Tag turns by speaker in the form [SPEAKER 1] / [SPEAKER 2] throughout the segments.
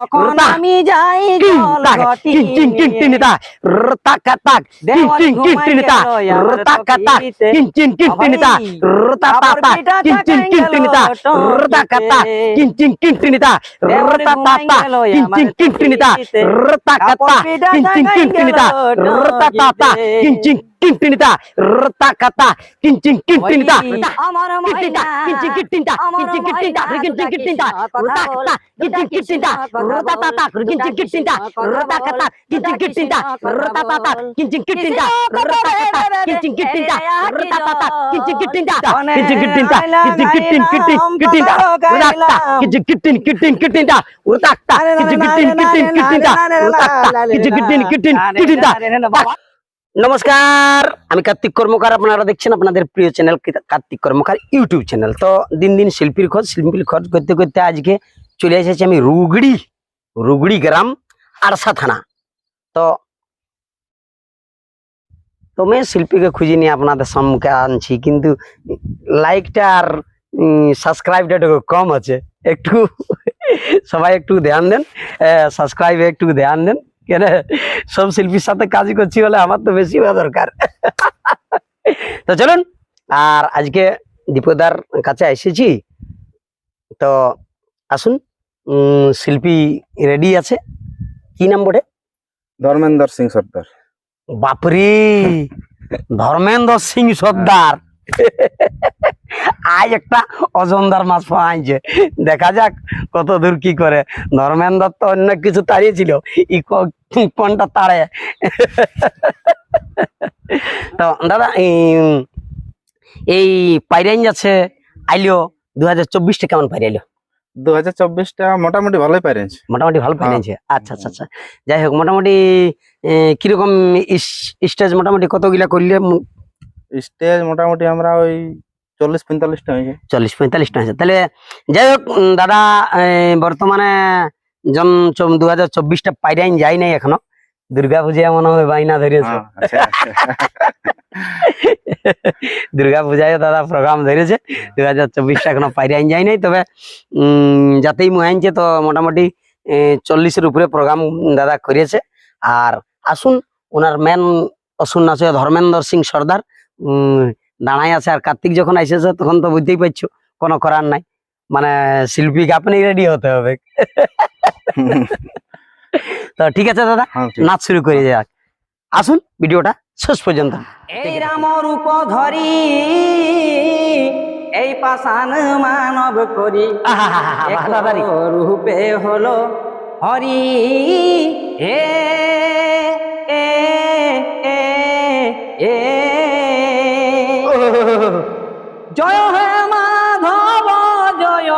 [SPEAKER 1] তখন
[SPEAKER 2] রতা।
[SPEAKER 1] আমি যাই
[SPEAKER 2] টিং
[SPEAKER 1] জল
[SPEAKER 2] টাক
[SPEAKER 1] ঘটি
[SPEAKER 2] টিং টিং টিং টিং
[SPEAKER 1] নিয়ে।
[SPEAKER 2] তা রতাক তাক টিং
[SPEAKER 1] দেওয়াল
[SPEAKER 2] টিং টিং
[SPEAKER 1] ঘুমাই
[SPEAKER 2] টিং তা
[SPEAKER 1] গেল আমার
[SPEAKER 2] রতাক তাক
[SPEAKER 1] চকিতে।
[SPEAKER 2] টিং টিং টিং টিং তা
[SPEAKER 1] ভাই,
[SPEAKER 2] রতা তা
[SPEAKER 1] আমার
[SPEAKER 2] তা
[SPEAKER 1] टिनटिनता
[SPEAKER 2] रता कता किंचिन
[SPEAKER 1] टिनटिनता
[SPEAKER 2] अमर मैना
[SPEAKER 1] किंचिन
[SPEAKER 2] टिनटिनता किंचिन
[SPEAKER 1] टिनटिनता
[SPEAKER 2] किंचिन टिनटिनता रता कता किंचिन
[SPEAKER 1] टिनटिनता
[SPEAKER 2] रता तता
[SPEAKER 1] किंचिन
[SPEAKER 2] टिनटिनता
[SPEAKER 1] रता
[SPEAKER 2] कता
[SPEAKER 1] किंचिन
[SPEAKER 2] टिनटिनता रता तता किंचिन
[SPEAKER 1] टिनटिनता
[SPEAKER 2] रता
[SPEAKER 1] कता
[SPEAKER 2] किंचिन
[SPEAKER 1] टिनटिनता
[SPEAKER 2] रता तता किंचिन टिनटिनता किंचिन
[SPEAKER 1] टिनटिनता किंचिन
[SPEAKER 2] टिन किटिन किटिनता
[SPEAKER 1] रता
[SPEAKER 2] किंचिन किटिन किटिन किटिनता रता कता किंचिन किटिन किटिन किटिनता रता कता
[SPEAKER 1] किंचिन किटिन किटिन किटिनता
[SPEAKER 2] নমস্কার, আমি কার্তিক কর্মকার, আপনারা দেখছেন আপনাদের প্রিয় channel Kartik Karmakar YouTube channel. তো দিন দিন শিল্পীর খোঁজ শিল্পীর খোঁজ করতে করতে আজকে চলে এসেছি আমি রুগড়ি রুগড়ি গ্রাম, আরসা থানা। তো তো মেয়ে শিল্পীকে খুঁজে নিয়ে আপনাদের সম্মুখে আনছি, কিন্তু লাইকটা আর সাবস্ক্রাইবটা একটু কম আছে। একটু, সবাই একটু ধ্যান দেন সাবস্ক্রাইবে একটু ধ্যান দেন। কেন? সব শিল্পীর সাথে কাজ করছি বলে আমার তো বেশি হওয়া দরকার। তো চলুন আর আজকে দীপদার কাছে এসেছি। তো আসুন উম, শিল্পী রেডি আছে। কি নাম বটে?
[SPEAKER 3] ধর্মেন্দ্র সিং সর্দার।
[SPEAKER 2] বাপরে! ধর্মেন্দ্র সিং সর্দার। আজ একটা অজন্দার মাছ পাইছে। দেখা যাক কত দূর কি করে। ধর্মেন্দ্র তো অন্য কিছু তাড়িয়েছিল। ই ক- কোনটা তাড়ে? তো দাদা এই- পাইরাইন যাচ্ছে আইলিও দু হাজার চব্বিশটা কেমন পাইরাইলো
[SPEAKER 3] দু হাজার চব্বিশটা মোটামুটি ভালোই পাইরেছে
[SPEAKER 2] মোটামুটি ভালো পাইরাইছে আচ্ছা আচ্ছা আচ্ছা। যাই হোক মোটামুটি কীরকম স্টেজ মোটামুটি কতগুলা করলে
[SPEAKER 3] স্টেজ মোটামুটি আমরা ওই চল্লিশ পঁয়তাল্লিশটা হয়েছে।
[SPEAKER 2] চল্লিশ পঁয়তাল্লিশটা আছে তাহলে যাই হোক দাদা বর্তমানে জন দু হাজার চব্বিশটা পাইরাইন যাই নাই এখনও। দুর্গা পূজায় মনে হয় বাইনা ধরেছে।
[SPEAKER 3] হ্যাঁ।
[SPEAKER 2] দুর্গা পূজায় দাদা প্রোগ্রাম ধরেছে। দু হাজার চব্বিশটা এখনও পাইরাইন যাই নাই। তবে উম, যাতেই মুহাইনছে তো মোটামুটি চল্লিশের উপরে প্রোগ্রাম দাদা করেছে। আর আসুন ওনার মেন অসুন আছে ধর্মেন্দ্র সিং সর্দার উম, দাঁড়াই আছে আর কার্তিক যখন এসেছে তখন তো বুঝতেই পারছ কোনো করার নাই। মানে শিল্পীকে আপনি রেডি হতে হবে। তো ঠিক আছে দাদা
[SPEAKER 3] হ্যাঁ,
[SPEAKER 2] নাচ শুরু করে যাক। আসুন ভিডিওটা শেষ পর্যন্ত।
[SPEAKER 1] এই রাম রূপ ধরি এই পাষাণ মানব করি। রূপে হলো হরি। হে এ এ এ জয় হে মাধব, জয়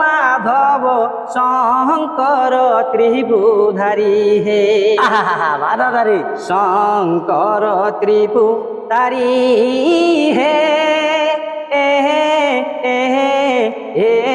[SPEAKER 1] মাধব, শঙ্কর ত্রিভুধারি হে
[SPEAKER 2] বাহাদারি।
[SPEAKER 1] শঙ্কর ত্রিপুরারি হে এ এ এ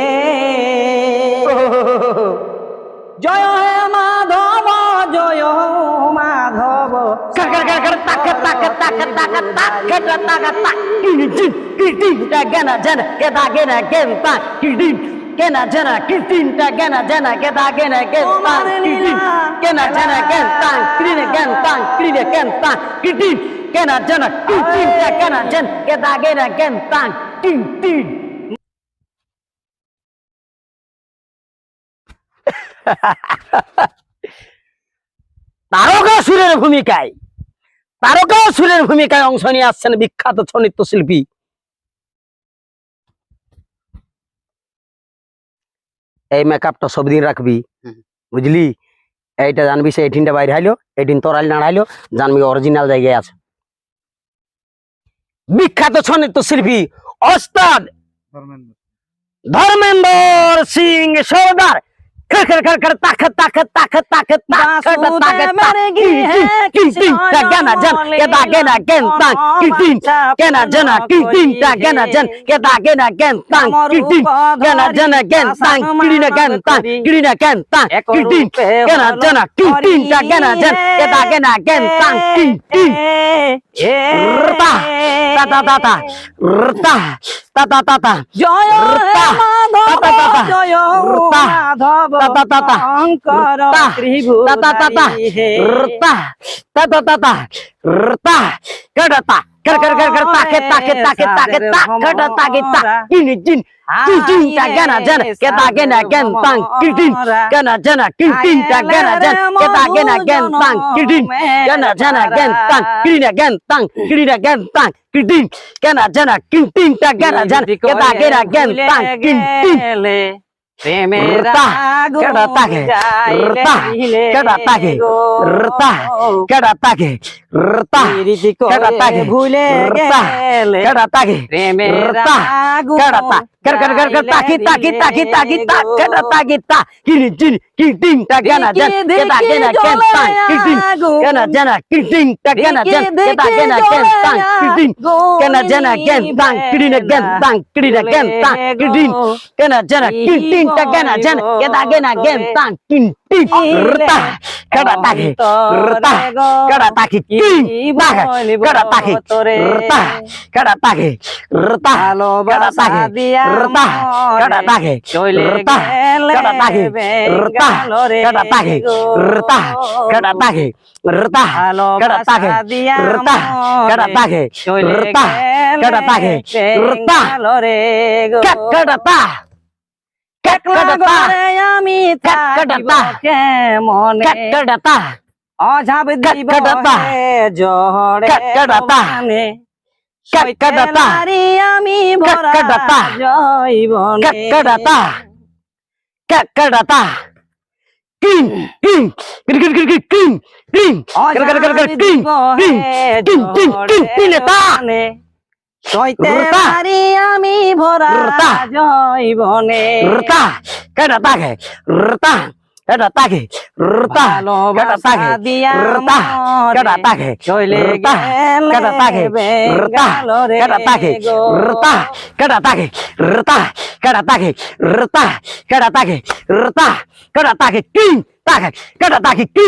[SPEAKER 2] তারকা সুরের ভূমিকায়। তারকা সুরের ভূমিকায় অংশ নিয়ে আসছেন বিখ্যাত ছৌ নৃত্য শিল্পী এই মেকআপটা সবদিন রাখবি বুঝলি? এইটা জানবি সে এইটিনটা বাইরে হাইলো এইটিন তোরাল নাড়াইলো জানবি অরিজিনাল জায়গায় আছে। বিখ্যাত ছৌ নৃত্য শিল্পী ওস্তাদ
[SPEAKER 3] ধর্মেন্দ্র।
[SPEAKER 2] ধর্মেন্দ্র সিং সর্দার। খর খর খর খর তাক তাক তাক তাক তাক তাক
[SPEAKER 1] বাসুদেবের গৃহে
[SPEAKER 2] কিটিন টা গেনা জেন কেদা গেনা গেন তাং কিটিন কেনা জেনা কিটিন টা গেনা জেন কেদা গেনা গেন তাং কিটিন কেনা জেনা গেন তাং কিটিনা গেন তাং কিটিনা গেন তাং কিটিন কেনা জেনা কিটিন টা গেনা জেন কেদা গেনা গেন তাং কিটিন রতা তা তা তা তা রতা তা তা তা তা
[SPEAKER 1] জয় হে
[SPEAKER 2] রুতা,
[SPEAKER 1] মাধব
[SPEAKER 2] তা, তা, তা,
[SPEAKER 1] জয়
[SPEAKER 2] রুতা,
[SPEAKER 1] মাধব
[SPEAKER 2] তা, তা, তা, তা,
[SPEAKER 1] শঙ্কর
[SPEAKER 2] রুতা, তা তা তা তা
[SPEAKER 1] ত্রিভুজারি হে
[SPEAKER 2] রতা তা তা তা তা রতা kadata kar kar kar kar take take take take ta kada take ta ini jin jin jin ta gana jana keta gana gen tang kidin gana jana kidin ta gana jan keta gana gen tang kidin gana jana gen tang kidin gen tang kidin gen tang kidin gana jana kidin ta gana jan keta gana gen tang kidin
[SPEAKER 1] প্রেমের
[SPEAKER 2] রুতা,
[SPEAKER 1] আগুন
[SPEAKER 2] কেডা তাকে?
[SPEAKER 1] জ্বাইলে
[SPEAKER 2] রুতা,
[SPEAKER 1] দিলে
[SPEAKER 2] কেডা তাকে? Kerataki, kerataki, ta gana jan kita gana gen tang kiting rta kada taki rta kada taki king tak kada taki rta kada taki rta
[SPEAKER 1] ভালোবাসা দিয়া
[SPEAKER 2] rta kada take
[SPEAKER 1] চলে
[SPEAKER 2] rta kada take rta kada take
[SPEAKER 1] গো।
[SPEAKER 2] rta kada take rta kada take rta kada
[SPEAKER 1] মরে
[SPEAKER 2] take rta kada take
[SPEAKER 1] গেলে
[SPEAKER 2] rta kada ta
[SPEAKER 1] একলা
[SPEAKER 2] kada ta
[SPEAKER 1] ঘরে আমি থাকিব
[SPEAKER 2] কাকড়াটা।
[SPEAKER 1] কেমনে
[SPEAKER 2] kada ta
[SPEAKER 1] অঝাব দিব
[SPEAKER 2] কাকড়াটা।
[SPEAKER 1] হে জহরে
[SPEAKER 2] কাকড়াটা।
[SPEAKER 1] মানে
[SPEAKER 2] কাকড়াটা।
[SPEAKER 1] সৈতেলারি আমি ভরা
[SPEAKER 2] কাকড়াটা।
[SPEAKER 1] জৈবনে
[SPEAKER 2] kada ta kada ta king king king king king king king kada kada kada kada king king king ta
[SPEAKER 1] সৈতেলারি আমি ভরা
[SPEAKER 2] রুতা।
[SPEAKER 1] জৈবনে
[SPEAKER 2] kek kada take kek kada take kek kada take dara kada kek kada take kek kada kek kada take dara kada king king rta kada take rta kada take king king king tinita
[SPEAKER 1] পাগল কি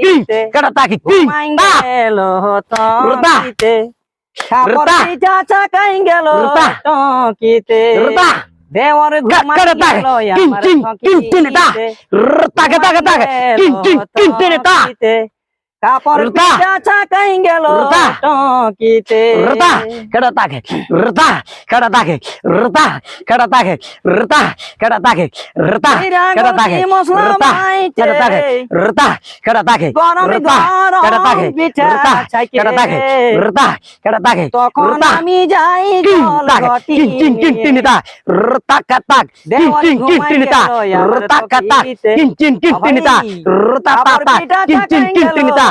[SPEAKER 2] Kik kada taka dara kada taki king ta
[SPEAKER 1] গেল
[SPEAKER 2] রুতা।
[SPEAKER 1] খাবার
[SPEAKER 2] রুতা।
[SPEAKER 1] চাকাই গেল
[SPEAKER 2] রুতা। tinita
[SPEAKER 1] কাপড়
[SPEAKER 2] রুতা।
[SPEAKER 1] চাকাই গেল
[SPEAKER 2] রুতা। rta
[SPEAKER 1] মাইতে।
[SPEAKER 2] kada take rta kada take
[SPEAKER 1] গরম
[SPEAKER 2] rta kada
[SPEAKER 1] গরম
[SPEAKER 2] take
[SPEAKER 1] পিঠা
[SPEAKER 2] rta
[SPEAKER 1] চাইকে।
[SPEAKER 2] kada take rta kada take
[SPEAKER 1] তখন আমি যাই
[SPEAKER 2] king
[SPEAKER 1] জল
[SPEAKER 2] tak
[SPEAKER 1] ঘটি
[SPEAKER 2] king king king
[SPEAKER 1] নিয়ে।
[SPEAKER 2] tinita rtak katak king
[SPEAKER 1] দেওয়ার
[SPEAKER 2] king king
[SPEAKER 1] ঘুমাই
[SPEAKER 2] tinita
[SPEAKER 1] গেল আমার
[SPEAKER 2] rtak katak
[SPEAKER 1] চকিতে।
[SPEAKER 2] king king king
[SPEAKER 1] আবার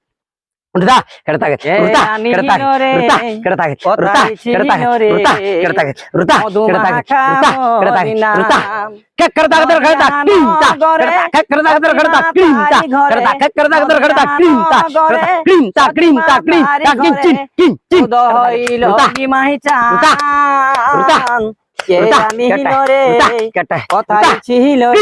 [SPEAKER 1] उठता
[SPEAKER 2] करता
[SPEAKER 1] है
[SPEAKER 2] उठता
[SPEAKER 1] करता
[SPEAKER 2] है उठता
[SPEAKER 1] करता है
[SPEAKER 2] उठता
[SPEAKER 1] करता
[SPEAKER 2] है उठता करता
[SPEAKER 1] है उठता
[SPEAKER 2] करता
[SPEAKER 1] है उठता करता है उठता क्या करता है करता टीमता करता करता करता टीमता करता करता करता करता टीमता करता टीमता टीमता टीमता टीम टीम टीम टीम उठता उठता उठता কে
[SPEAKER 2] আমি
[SPEAKER 1] নরে
[SPEAKER 2] কথা
[SPEAKER 1] ছিল রে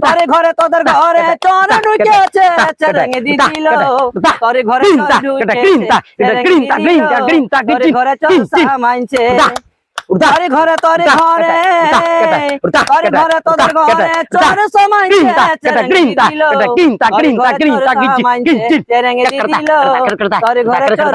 [SPEAKER 1] ঘরে ঘরে তোদের ঘরে চর ঢুকেছে চেরেঙ্গে দি দিল ঘরে ঘরে ঢুকেছে ঘরে ঘরে চর মানছে তরে ঘরে তরে ঘরে তরে ঘরে তোদের ঘরে চোর সামাইছে চেরেঙ্গে দিদি লো তরে ঘরে চোর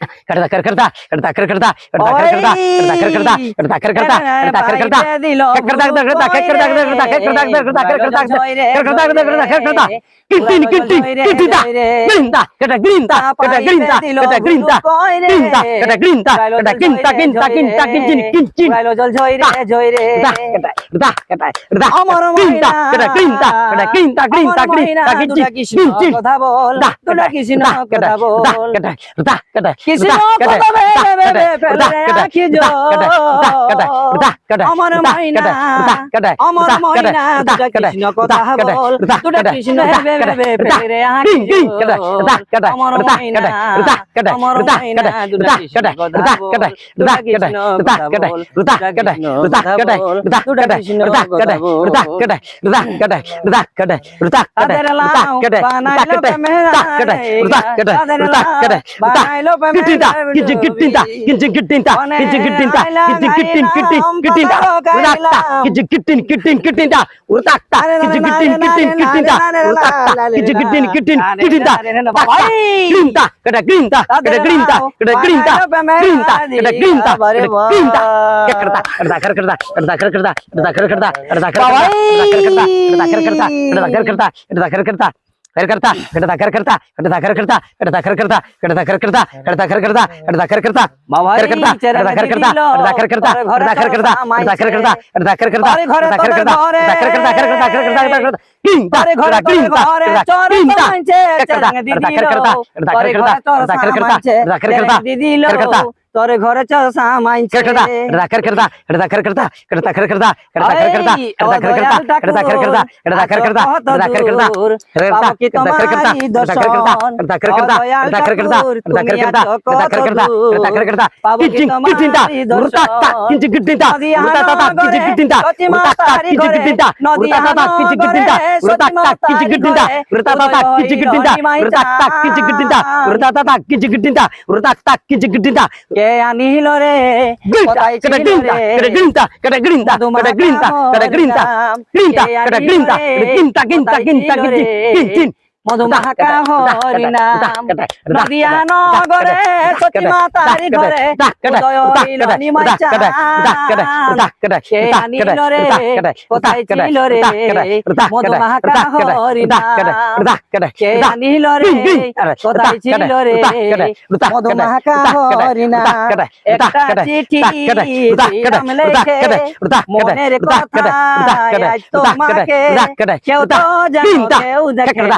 [SPEAKER 1] करता कर करदा करदा कर करदा करदा कर करदा करदा करदा कर करदा करदा कर करदा करदा करदा करदा कर करदा करदा
[SPEAKER 2] कर करदा करदा कर करदा कर करदा करदा करदा कर करदा किटिन किटिन किटिदा ग्रिंदा करदा ग्रिंदा करदा ग्रिंदा
[SPEAKER 1] करदा ग्रिंदा ग्रिंदा करदा
[SPEAKER 2] ग्रिंदा करदा किंता किंता किंता
[SPEAKER 1] किंचिन
[SPEAKER 2] किंचिन
[SPEAKER 1] বাইলো
[SPEAKER 2] জল ঝই রে ঝই রে
[SPEAKER 1] করদা করদা
[SPEAKER 2] করদা
[SPEAKER 1] করদা
[SPEAKER 2] অমর
[SPEAKER 1] মহিলা
[SPEAKER 2] করদা
[SPEAKER 1] গ্রিন্তা করদা
[SPEAKER 2] গ্রিন্তা
[SPEAKER 1] গ্রিন্তা
[SPEAKER 2] গ্রিন্তা
[SPEAKER 1] কিচিন
[SPEAKER 2] কিচিন
[SPEAKER 1] কথা বল
[SPEAKER 2] তোরা কিচিন
[SPEAKER 1] কথা বল করদা করদা
[SPEAKER 2] করদা
[SPEAKER 1] Kisi
[SPEAKER 2] गिट्टिंता किचिन गिट्टिंता किचिन
[SPEAKER 1] गिट्टिंता
[SPEAKER 2] किचिन
[SPEAKER 1] गिट्टिंता
[SPEAKER 2] किचिन गिट्टिन
[SPEAKER 1] गिट्टिन गिट्टिंता
[SPEAKER 2] उड़ाकता
[SPEAKER 1] किचिन
[SPEAKER 2] गिट्टिन गिट्टिन
[SPEAKER 1] गिट्टिंता
[SPEAKER 2] उड़ाकता किचिन
[SPEAKER 1] गिट्टिन
[SPEAKER 2] गिट्टिन गिट्टिंता उड़ाकता किचिन गिट्टिन गिट्टिन गिट्टिंता गिट्टिंता कटा गिट्टिंता कटा
[SPEAKER 1] गिट्टिंता
[SPEAKER 2] कटा गिट्टिंता गिट्टिंता कटा गिट्टिंता गिट्टिंता क्या करता करता कर करता करता कर करता करता कर करता करता कर करता करता कर करता करता कर करता करता कर करता कर करता करता कर करता करता कर करता करता कर करता करता कर करता करता कर करता करता कर करता मामा कर करता करता कर करता करता कर करता करता कर करता करता कर करता करता कर करता करता कर करता कर करता कर करता कर करता कर करता किंता करता किंता किंता करता करता करता करता करता करता करता करता करता करता তোর ঘরে চ
[SPEAKER 1] সামাই
[SPEAKER 2] কেটটা এটা কর
[SPEAKER 1] করদা
[SPEAKER 2] এটা কর করদা
[SPEAKER 1] এটা
[SPEAKER 2] কর করদা এটা
[SPEAKER 1] কর
[SPEAKER 2] করদা এটা
[SPEAKER 1] কর
[SPEAKER 2] করদা
[SPEAKER 1] এটা
[SPEAKER 2] কর করদা
[SPEAKER 1] এটা
[SPEAKER 2] কর
[SPEAKER 1] করদা
[SPEAKER 2] এটা কর করদা
[SPEAKER 1] এটা কর
[SPEAKER 2] করদা
[SPEAKER 1] এটা
[SPEAKER 2] কর করদা এটা
[SPEAKER 1] কর
[SPEAKER 2] করদা এটা
[SPEAKER 1] কর
[SPEAKER 2] করদা এটা কর করদা
[SPEAKER 1] এটা
[SPEAKER 2] কর
[SPEAKER 1] করদা
[SPEAKER 2] এটা কর
[SPEAKER 1] করদা
[SPEAKER 2] কিচিং কিচিংটা মুরতাক্তা কিচিং কিচিংটা
[SPEAKER 1] মুরতাক্তা
[SPEAKER 2] কিচিং
[SPEAKER 1] কিচিংটা
[SPEAKER 2] মুরতাক্তা কিচিং কিচিংটা
[SPEAKER 1] মুরতাক্তা
[SPEAKER 2] কিচিং কিচিংটা মুরতাক্তা কিচিং কিচিংটা মুরতাক্তা কিচিং কিচিংটা
[SPEAKER 1] মুরতাক্তা
[SPEAKER 2] কিচিং কিচিংটা মুরতাক্তা কিচিং কিচিংটা মুরতাক্তা কিচিং কিচিংটা
[SPEAKER 1] কে আনিল রে? কোথায় ছিল রে?
[SPEAKER 2] কেটে গিনতা কেটে গিনতা
[SPEAKER 1] কেটে
[SPEAKER 2] গিনতা
[SPEAKER 1] কেটে
[SPEAKER 2] গিনতা গিনতা কেটে
[SPEAKER 1] গিনতা
[SPEAKER 2] গিনতা
[SPEAKER 1] গিনতা
[SPEAKER 2] গিনতা
[SPEAKER 1] গিনতা
[SPEAKER 2] grinta,
[SPEAKER 1] রে?
[SPEAKER 2] kada grinta, ginta,
[SPEAKER 1] কোথায়
[SPEAKER 2] ginta,
[SPEAKER 1] ছিল
[SPEAKER 2] ginta,
[SPEAKER 1] রে?
[SPEAKER 2] gin, gin,
[SPEAKER 1] মধুমাখা হরিনাম নদিয়া নগরে সতী মাতারি ঘরে উদয় হইল নিমাই চাঁদ। সে আনিল রে কোথায় ছিল রে মধুমাখা হরিনাম সে আনিল রে কোথায় ছিল রে মধুমাখা হরিনাম একটা চিঠি দিলাম লেখে মনের কথা আজ তোমাকে কেউ তো জানো কেউ দেখে না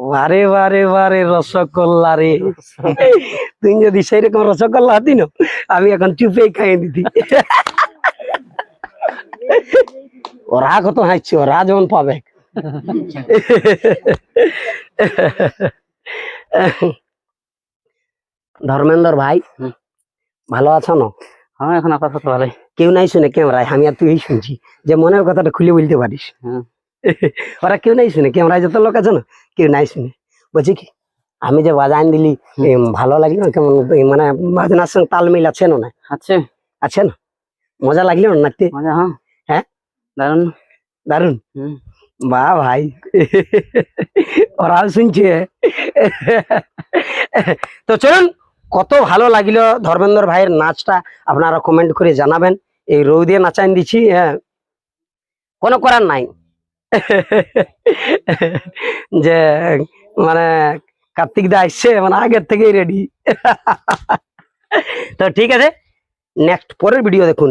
[SPEAKER 2] বারে বারে বারে রসগোল্লা রে। তুই যদি সেইরকম রসগোল্লা হতি না আমি এখন চুপে খাইয়ে দিতি। ওরা কত হাসছে ওরা যেমন পাবে। ধর্মেন্দ্র ভাই ভালো আছো না?
[SPEAKER 1] হ্যাঁ এখন আপাতত ভালোই।
[SPEAKER 2] কেউ নাই শুনে ক্যামেরায় আমি আর তুই শুনছি। যে মনের কথাটা খুলে বলতে পারিস।
[SPEAKER 1] হ্যাঁ।
[SPEAKER 2] ওরা কেউ নাই শুনে ক্যামেরায় যত লোক আছে না কেউ নাই শুনে। বলছি কি আমি যে বাজান দিলি ভালো লাগল কেমন? মানে বাজনার সঙ্গে তাল মিল আছে না
[SPEAKER 1] আছে।
[SPEAKER 2] আছে না? মজা লাগল না নাচতে?
[SPEAKER 1] মজা হ্যাঁ।
[SPEAKER 2] হ্যাঁ? দারুণ
[SPEAKER 1] দারুণ
[SPEAKER 2] বা ভাই ওরাও শুনছে। তো চলুন কত ভালো লাগল ধর্মেন্দ্র ভাইয়ের নাচটা আপনারা কমেন্ট করে জানাবেন। এই রৌদে নাচাইন দিছি হ্যাঁ। কোনো করার নাই। যে মানে কার্তিক দা আসছে মানে আগের থেকেই রেডি তো ঠিক আছে নেক্সট পরের ভিডিও দেখুন।